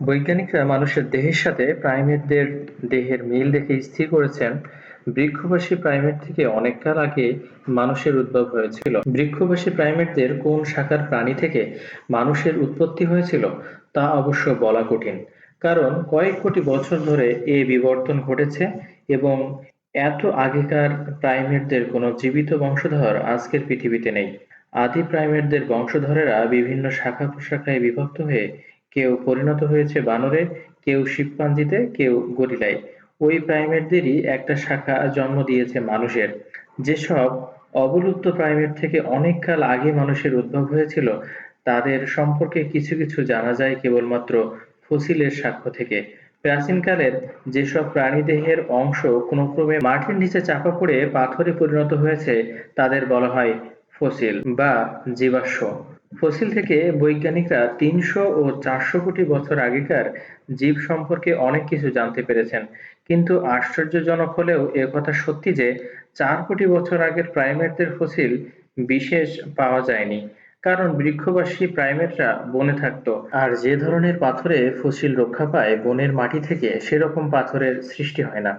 বৈজ্ঞানিকরা মানুষের দেহের সাথে প্রাইমেটদের দেহের মিল দেখে স্থির করেছেন। বৃক্ষবাসী প্রাইমেট থেকে অনেককাল আগে মানুষের উদ্ভব হয়েছিল। বৃক্ষবাসী প্রাইমেটদের কোন শাখার প্রাণী থেকে মানুষের উৎপত্তি হয়েছিল তা অবশ্য বলা কঠিন। কারণ কয়েক কোটি বছর ধরে এ বিবর্তন ঘটেছে এবং এত আগেকার প্রাইমেটদের কোনো জীবিত বংশধর আজকের পৃথিবীতে নেই। আদি প্রাইমেটদের বংশধরেরা বিভিন্ন শাখা প্রশাখায় বিভক্ত হয়ে কেউ পরিণত হয়েছে বানরে, কেউ শিম্পাঞ্জিতে কেউ গরিলায় ওই প্রাইমেটদেরই একটা শাখা জন্ম দিয়েছে মানুষের। যেসব অবলুপ্ত প্রাইমেট থেকে অনেক কাল আগে মানুষের উদ্ভব হয়েছিল, তাদের সম্পর্কে কিছু কিছু জানা যায় কেবলমাত্র ফসিলের সাক্ষ্য থেকে। প্রাচীনকালের যেসব প্রাণীদেহের অংশ কোনো ক্রমে মাটির নিচে চাপা পড়ে পাথরে পরিণত হয়েছে, তাদের বলা হয় ফসিল বা জীবাশ্ম। ফসিল থেকে বৈজ্ঞানিকরা তিনশো ও চারশো কোটি বছর আগেকার জীব সম্পর্কে অনেক কিছু জানতে পেরেছেন। কিন্তু আশ্চর্যজনক হলেও একথা সত্যি যে, চার কোটি বছর আগের প্রাইমেটদের ফসিল বিশেষ পাওয়া যায়নি। কারণ বৃক্ষবাসী প্রাইমেটরা বনে থাকতো। আর যে ধরনের পাথরে ফসিল রক্ষা পায়, বনের মাটি থেকে সেরকম পাথরের সৃষ্টি হয় না।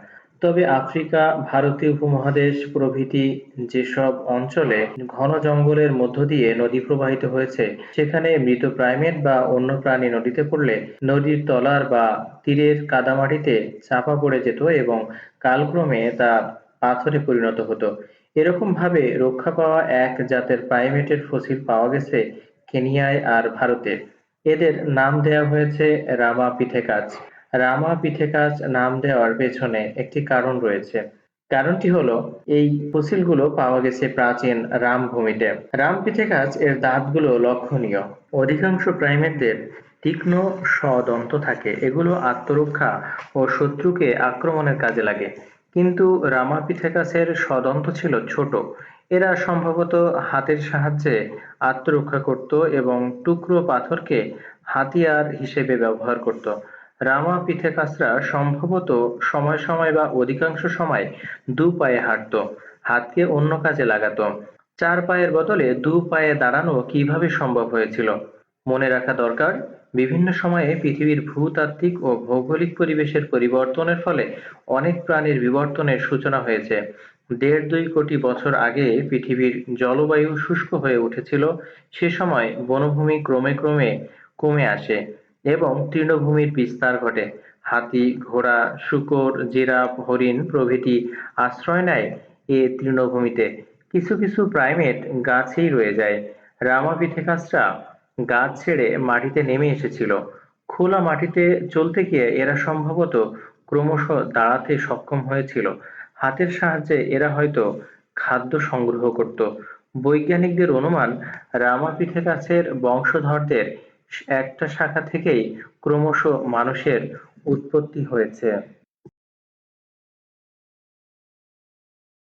তবে আফ্রিকা, ভারতীয় উপমহাদেশ প্রভৃতি যেসব অঞ্চলে ঘন জঙ্গলের মধ্য দিয়ে নদী প্রবাহিত হয়েছে, সেখানে মৃত প্রাইমেট বা অন্য প্রাণী নদীতে পড়লে নদীর তলার বা তীরের কাদামাটিতে চাপা পড়ে যেত এবং কালক্রমে তা পাথরে পরিণত হতো। এরকম ভাবে রক্ষা পাওয়া এক জাতের প্রাইমেটের ফসিল পাওয়া গেছে কেনিয়ায় আর ভারতে। এদের নাম দেওয়া হয়েছে রামাপিথেকাস রামাপিথেকাস নাম দেওয়ার পেছনে একটি কারণ রয়েছে। কারণটি হলো, এই ফসিলগুলো পাওয়া গেছে প্রাচীন রামভূমিতে। রামপিথেকাস এর দাঁতগুলো লক্ষণীয়। অধিকাংশ প্রাইমেটদের তীক্ষ্ণ স্বদন্ত থাকে। এগুলো আত্মরক্ষা ও শত্রুকে আক্রমণের কাজে লাগে। কিন্তু রামাপিথেকাসের স্বদন্ত ছিল ছোট। এরা সম্ভবত হাতের সাহায্যে আত্মরক্ষা করত এবং টুকরো পাথরকে হাতিয়ার হিসেবে ব্যবহার করত। রামাপিথেকাসরা সম্ভবত সময় সময় বা অধিকাংশ সময় দু পায়ে হাঁটত, হাতকে অন্য কাজে লাগাত। চার পায়ের বদলে দু পায়ে দাঁড়ানো কীভাবে সম্ভব হয়েছিল? মনে রাখা দরকার, বিভিন্ন সময়ে পৃথিবীর ভূতাত্ত্বিক ও ভৌগোলিক পরিবেশের পরিবর্তনের ফলে অনেক প্রাণীর বিবর্তনের সূচনা হয়েছে। দেড় দুই কোটি বছর আগে পৃথিবীর জলবায়ু শুষ্ক হয়ে উঠেছিল, সে সময় বনভূমি ক্রমে ক্রমে কমে আসে। এবং তৃণভূমির বিস্তার ঘটে। হাতি, ঘোড়া, শূকর, জিরাফ, হরিণ প্রভৃতি আশ্রয় নেয় এ তৃণভূমিতে। কিছু কিছু প্রাইমেট গাছেই রয়ে যায়। রামাপিথেকাসরা গাছ ছেড়ে মাটিতে নেমে এসেছিল। খোলা মাটিতে চলতে গিয়ে এরা সম্ভবত ক্রমশ দাঁড়াতে সক্ষম হয়েছিল। হাতের সাহায্যে এরা হয়তো খাদ্য সংগ্রহ করত। বৈজ্ঞানিকদের অনুমান রামাপিথেকাসের বংশধরদের একটা শাখা থেকেই ক্রমশ মানুষের উৎপত্তি হয়েছে।